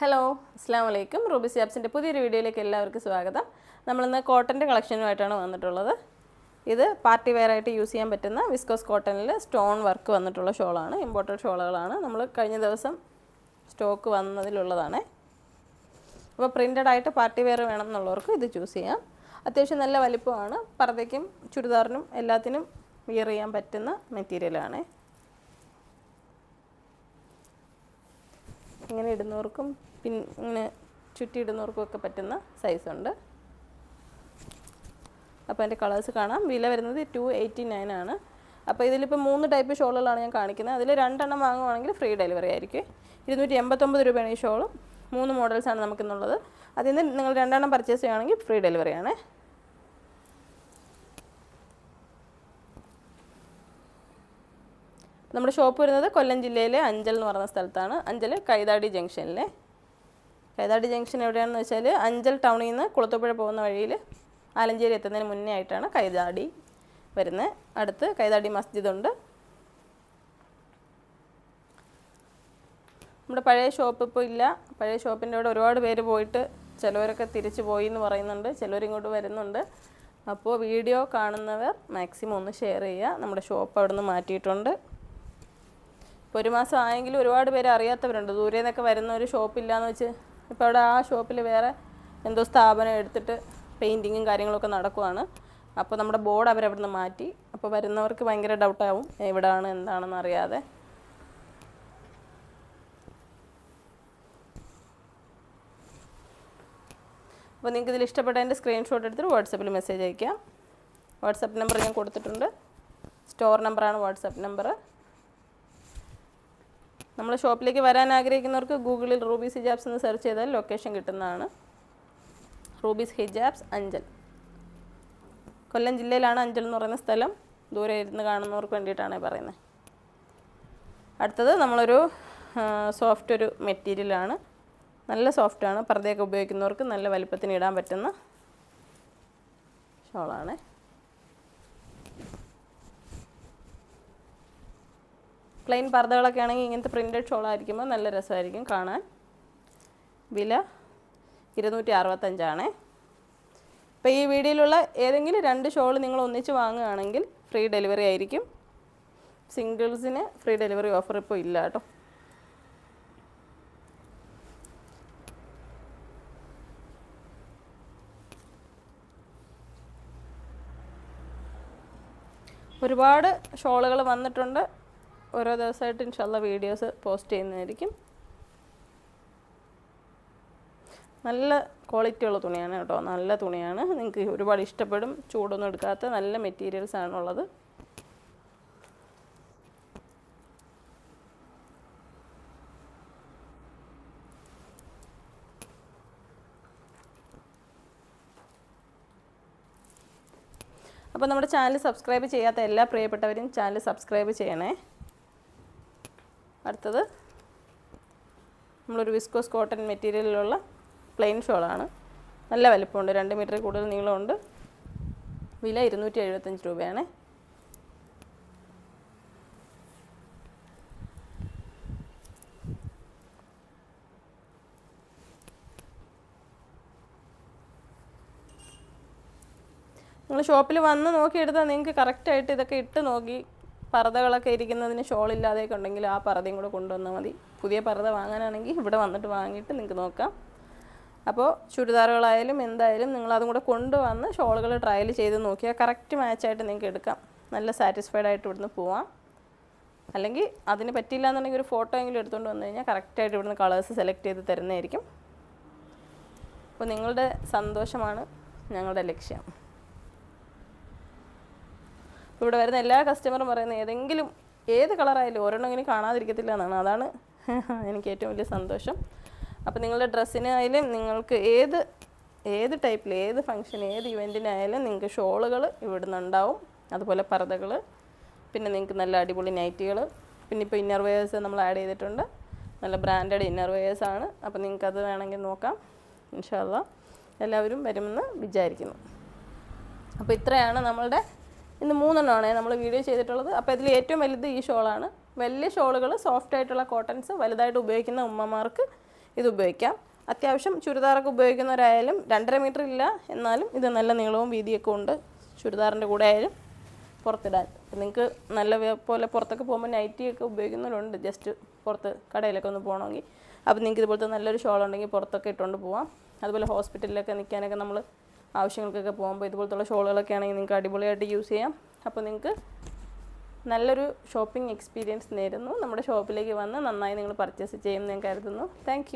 Hello അസ്സാം വലൈക്കും Ruby സിയാബ്സിന്റെ പുതിയൊരു വീഡിയോയിലേക്ക് എല്ലാവർക്കും സ്വാഗതം. നമ്മളിന്ന് കോട്ടന്റെ കളക്ഷനുമായിട്ടാണ് വന്നിട്ടുള്ളത്. ഇത് പാർട്ടി വെയറായിട്ട് യൂസ് ചെയ്യാൻ പറ്റുന്ന വിസ്കോസ് കോട്ടണിൽ സ്റ്റോൺ വർക്ക് വന്നിട്ടുള്ള ഷോളാണ് ഇമ്പോർട്ടഡ് ഷോളുകളാണ് നമ്മൾ കഴിഞ്ഞ ദിവസം സ്റ്റോക്ക് വന്നതിലുള്ളതാണ്. അപ്പോൾ പ്രിന്റഡ് ആയിട്ട് പാർട്ടി വെയർ വേണം എന്നുള്ളവർക്ക് ഇത് ചൂസ് ചെയ്യാം. അത്യാവശ്യം നല്ല വലിപ്പമാണ്. പർദ്ദയ്ക്കും ചുരിദാറിനും എല്ലാത്തിനും വിയർ ചെയ്യാൻ പറ്റുന്ന മെറ്റീരിയലാണ് ഇങ്ങനെ ഇടുന്നവർക്കും പിൻ ഇങ്ങനെ ചുറ്റി ഇടുന്നവർക്കും ഒക്കെ പറ്റുന്ന സൈസുണ്ട് അപ്പോൾ അതിന്റെ കളേഴ്സ് കാണാം. വില വരുന്നത് ടു എയ്റ്റി നയൻ ആണ്. അപ്പോൾ ഇതിലിപ്പോൾ മൂന്ന് ടൈപ്പ് ഷോളുകളാണ് ഞാൻ കാണിക്കുന്നത്. അതിൽ രണ്ടെണ്ണം വാങ്ങുവാണെങ്കിൽ ഫ്രീ ഡെലിവറി ആയിരിക്കും. ഇരുന്നൂറ്റി എൺപത്തൊമ്പത് രൂപയാണ് ഈ ഷോളും. മൂന്ന് മോഡൽസാണ് നമുക്കിന്നുള്ളത്. അതിൽ നിന്ന് നിങ്ങൾ രണ്ടെണ്ണം പർച്ചേസ് ചെയ്യുകയാണെങ്കിൽ ഫ്രീ ഡെലിവറി നമ്മുടെ ഷോപ്പ് വരുന്നത് കൊല്ലം ജില്ലയിലെ അഞ്ചൽ എന്ന് പറയുന്ന സ്ഥലത്താണ്. അഞ്ചൽ കൈതാടി ജംഗ്ഷനിലെ. കൈതാടി ജംഗ്ഷൻ എവിടെയാണെന്ന് വെച്ചാൽ അഞ്ചൽ ടൗണിൽ നിന്ന് കുളത്തൂപ്പുഴ പോകുന്ന വഴിയിൽ ആലഞ്ചേരി എത്തുന്നതിന് മുന്നേ ആയിട്ടാണ് കൈതാടി വരുന്നത്. അടുത്ത് കൈതാടി മസ്ജിദ് ഉണ്ട്. നമ്മുടെ പഴയ ഷോപ്പ് ഇപ്പോൾ ഇല്ല. പഴയ ഷോപ്പിന്റെ അവിടെ ഒരുപാട് പേര് പോയിട്ട് ചിലവരൊക്കെ തിരിച്ചു പോയി എന്ന് പറയുന്നുണ്ട്. ചിലവരിങ്ങോട്ട് വരുന്നുണ്ട്. അപ്പോൾ വീഡിയോ കാണുന്നവർ മാക്സിമം ഒന്ന് ഷെയർ ചെയ്യുക. നമ്മുടെ ഷോപ്പ് അവിടെ നിന്ന് മാറ്റിയിട്ടുണ്ട്. ഇപ്പോൾ ഒരു മാസം ആയെങ്കിലും ഒരുപാട് പേര് അറിയാത്തവരുണ്ട്. ദൂരെ നിന്നൊക്കെ വരുന്ന ഒരു ഷോപ്പില്ലാന്ന് വെച്ച് ഇപ്പോൾ അവിടെ ആ ഷോപ്പിൽ വേറെ എന്തോ സ്ഥാപനം എടുത്തിട്ട് പെയിന്റിങ്ങും കാര്യങ്ങളൊക്കെ നടക്കുവാണ്. അപ്പോൾ നമ്മുടെ ബോർഡ് അവരവിടെ നിന്ന് മാറ്റി. അപ്പോൾ വരുന്നവർക്ക് ഭയങ്കര ഡൗട്ടാവും എവിടെയാണ് എന്താണെന്ന് അറിയാതെ. അപ്പോൾ നിങ്ങൾക്ക് ഇതിൽ ഇഷ്ടപ്പെട്ടതിന്റെ സ്ക്രീൻഷോട്ട് എടുത്തിട്ട് വാട്സപ്പിൽ മെസ്സേജ് അയക്കാം. വാട്സപ്പ് നമ്പർ ഞാൻ കൊടുത്തിട്ടുണ്ട്. സ്റ്റോർ നമ്പറാണ് വാട്സപ്പ് നമ്പർ നമ്മൾ ഷോപ്പിലേക്ക് വരാൻ ആഗ്രഹിക്കുന്നവർക്ക് ഗൂഗിളിൽ റൂബീസ് ഹിജാബ്സ് എന്ന് സെർച്ച് ചെയ്താൽ ലൊക്കേഷൻ കിട്ടുന്നതാണ്. Ruby's hijabs Anchal. കൊല്ലം ജില്ലയിലാണ് അഞ്ചൽ എന്ന് പറയുന്ന സ്ഥലം. ദൂരെ ഇരുന്ന് കാണുന്നവർക്ക് വേണ്ടിയിട്ടാണ് പറയുന്നത്. അടുത്തത് നമ്മളൊരു സോഫ്റ്റ് ഒരു മെറ്റീരിയലാണ് നല്ല സോഫ്റ്റാണ് പർദ്ദയൊക്കെ ഉപയോഗിക്കുന്നവർക്ക് നല്ല വലിപ്പത്തിന് ഇടാൻ പറ്റുന്ന ഷോളാണ്. പ്ലെയിൻ പർദ്ദകളൊക്കെ ആണെങ്കിൽ ഇങ്ങനത്തെ പ്രിന്റഡ് ഷോളായിരിക്കുമ്പോൾ നല്ല രസമായിരിക്കും കാണാൻ. വില ഇരുന്നൂറ്റി അറുപത്തഞ്ചാണ് ഇപ്പോൾ ഈ വീഡിയോയിലുള്ള ഏതെങ്കിലും രണ്ട് ഷോൾ നിങ്ങൾ ഒന്നിച്ച് വാങ്ങുകയാണെങ്കിൽ ഫ്രീ ഡെലിവറി ആയിരിക്കും. സിംഗിൾസിന് ഫ്രീ ഡെലിവറി ഓഫർ ഇപ്പോൾ ഇല്ല കേട്ടോ. ഒരുപാട് ഷോളുകൾ വന്നിട്ടുണ്ട്. ഓരോ ദിവസമായിട്ട് ഇൻഷാല്ല വീഡിയോസ് പോസ്റ്റ് ചെയ്യുന്നതായിരിക്കും. നല്ല ക്വാളിറ്റി ഉള്ള തുണിയാണ് കേട്ടോ. നല്ല തുണിയാണ്. നിങ്ങൾക്ക് ഒരുപാട് ഇഷ്ടപ്പെടും. ചൂടൊന്നും എടുക്കാത്ത നല്ല മെറ്റീരിയൽസ് ആണുള്ളത് അപ്പോൾ നമ്മുടെ ചാനൽ സബ്സ്ക്രൈബ് ചെയ്യാത്ത എല്ലാ പ്രിയപ്പെട്ടവരും ചാനൽ സബ്സ്ക്രൈബ് ചെയ്യണേ. അടുത്തത് നമ്മളൊരു വിസ്കോസ് കോട്ടൺ മെറ്റീരിയലിലുള്ള പ്ലെയിൻ ഷോളാണ് നല്ല വലിപ്പമുണ്ട്. രണ്ട് മീറ്റർ കൂടുതൽ നീളമുണ്ട്. വില ഇരുന്നൂറ്റി എഴുപത്തഞ്ച് രൂപയാണ്. നിങ്ങൾ ഷോപ്പിൽ വന്ന് നോക്കിയെടുത്താൽ നിങ്ങൾക്ക് കറക്റ്റായിട്ട് ഇതൊക്കെ ഇട്ട് നോക്കി പർദ്ദകളൊക്കെ ഇരിക്കുന്നതിന് ഷോൾ ഷോളില്ലാതെയൊക്കെ ഉണ്ടെങ്കിൽ ആ പർദ്ദയും കൂടെ കൊണ്ടുവന്നാൽ മതി. പുതിയ പർദ്ദ വാങ്ങാനാണെങ്കിൽ ഇവിടെ വന്നിട്ട് വാങ്ങിയിട്ട് നിങ്ങൾക്ക് നോക്കാം. അപ്പോൾ ചുരിദാറുകളായാലും എന്തായാലും നിങ്ങൾ അതും കൂടെ കൊണ്ടുവന്ന് ഷോളുകൾ ട്രയൽ ചെയ്ത് നോക്കിയാൽ കറക്റ്റ് മാച്ചായിട്ട് നിങ്ങൾക്ക് എടുക്കാം. നല്ല സാറ്റിസ്ഫൈഡ് ആയിട്ട് ഇവിടുന്ന് പോവാം. അല്ലെങ്കിൽ അതിന് പറ്റില്ല എന്നുണ്ടെങ്കിൽ ഒരു ഫോട്ടോ എങ്കിലും എടുത്തുകൊണ്ട് വന്നു കഴിഞ്ഞാൽ കറക്റ്റായിട്ട് ഇവിടുന്ന് കളേഴ്സ് സെലക്ട് ചെയ്ത് തരുന്നതായിരിക്കും. അപ്പോൾ നിങ്ങളുടെ സന്തോഷമാണ് ഞങ്ങളുടെ ലക്ഷ്യം. ഇവിടെ വരുന്ന എല്ലാ കസ്റ്റമറും പറയുന്നത് ഏതെങ്കിലും ഏത് കളറായാലും ഒരെണ്ണം ഇങ്ങനെ കാണാതിരിക്കത്തില്ല എന്നാണ്. അതാണ് എനിക്ക് ഏറ്റവും വലിയ സന്തോഷം. അപ്പോൾ നിങ്ങളുടെ ഡ്രസ്സിനായാലും നിങ്ങൾക്ക് ഏത് ഏത് ടൈപ്പിൽ ഏത് ഫംഗ്ഷൻ ഏത് ഇവന്റിനായാലും നിങ്ങൾക്ക് ഷോളുകൾ ഇവിടുന്ന് ഉണ്ടാവും അതുപോലെ പർദ്ദകൾ പിന്നെ നിങ്ങൾക്ക് നല്ല അടിപൊളി നൈറ്റികൾ പിന്നെ ഇപ്പോൾ ഇന്നർ വെയേഴ്സ് നമ്മൾ ആഡ് ചെയ്തിട്ടുണ്ട്. നല്ല ബ്രാൻഡഡ് ഇന്നർ വെയേഴ്സ് ആണ്. അപ്പോൾ നിങ്ങൾക്ക് അത് വേണമെങ്കിൽ നോക്കാം. ഇൻഷാല്ല എല്ലാവരും വരുമെന്ന് വിചാരിക്കുന്നു. അപ്പോൾ ഇത്രയാണ് നമ്മളുടെ ഇന്ന് മൂന്നെണ്ണമാണ് നമ്മൾ വീഡിയോ ചെയ്തിട്ടുള്ളത്. അപ്പോൾ ഇതിൽ ഏറ്റവും വലുത് ഈ ഷോളാണ്. വലിയ ഷോളുകൾ സോഫ്റ്റ് ആയിട്ടുള്ള കോട്ടൺസ് വലുതായിട്ട് ഉപയോഗിക്കുന്ന ഉമ്മമാർക്ക് ഇത് ഉപയോഗിക്കാം. അത്യാവശ്യം ചുരിദാറൊക്കെ ഉപയോഗിക്കുന്നവരായാലും രണ്ടര മീറ്റർ ഇല്ല എന്നാലും ഇത് നല്ല നീളവും വീതിയൊക്കെ ഉണ്ട്. ചുരിദാറിന്റെ കൂടെ ആയാലും പുറത്തിടാൻ. നിങ്ങൾക്ക് നല്ല പോലെ പുറത്തൊക്കെ പോകുമ്പോൾ നൈറ്റിയൊക്കെ ഉപയോഗിക്കുന്നവരുണ്ട്. ജസ്റ്റ് പുറത്ത് കടയിലൊക്കെ ഒന്ന് പോകണമെങ്കിൽ. അപ്പോൾ നിങ്ങൾക്ക് ഇതുപോലത്തെ നല്ലൊരു ഷോൾ ഉണ്ടെങ്കിൽ പുറത്തൊക്കെ ഇട്ടുകൊണ്ട് പോവാം. അതുപോലെ ഹോസ്പിറ്റലിലൊക്കെ നിൽക്കാനൊക്കെ നമ്മൾ ആവശ്യങ്ങൾക്കൊക്കെ പോകുമ്പോൾ ഇതുപോലത്തുള്ള ഷോളുകളൊക്കെ ആണെങ്കിൽ നിങ്ങൾക്ക് അടിപൊളിയായിട്ട് യൂസ് ചെയ്യാം. അപ്പോൾ നിങ്ങൾക്ക് നല്ലൊരു ഷോപ്പിംഗ് എക്സ്പീരിയൻസ് നേരുന്നു. നമ്മുടെ ഷോപ്പിലേക്ക് വന്ന് നന്നായി നിങ്ങൾ പർച്ചേസ് ചെയ്യുമെന്ന് ഞാൻ കരുതുന്നു. താങ്ക്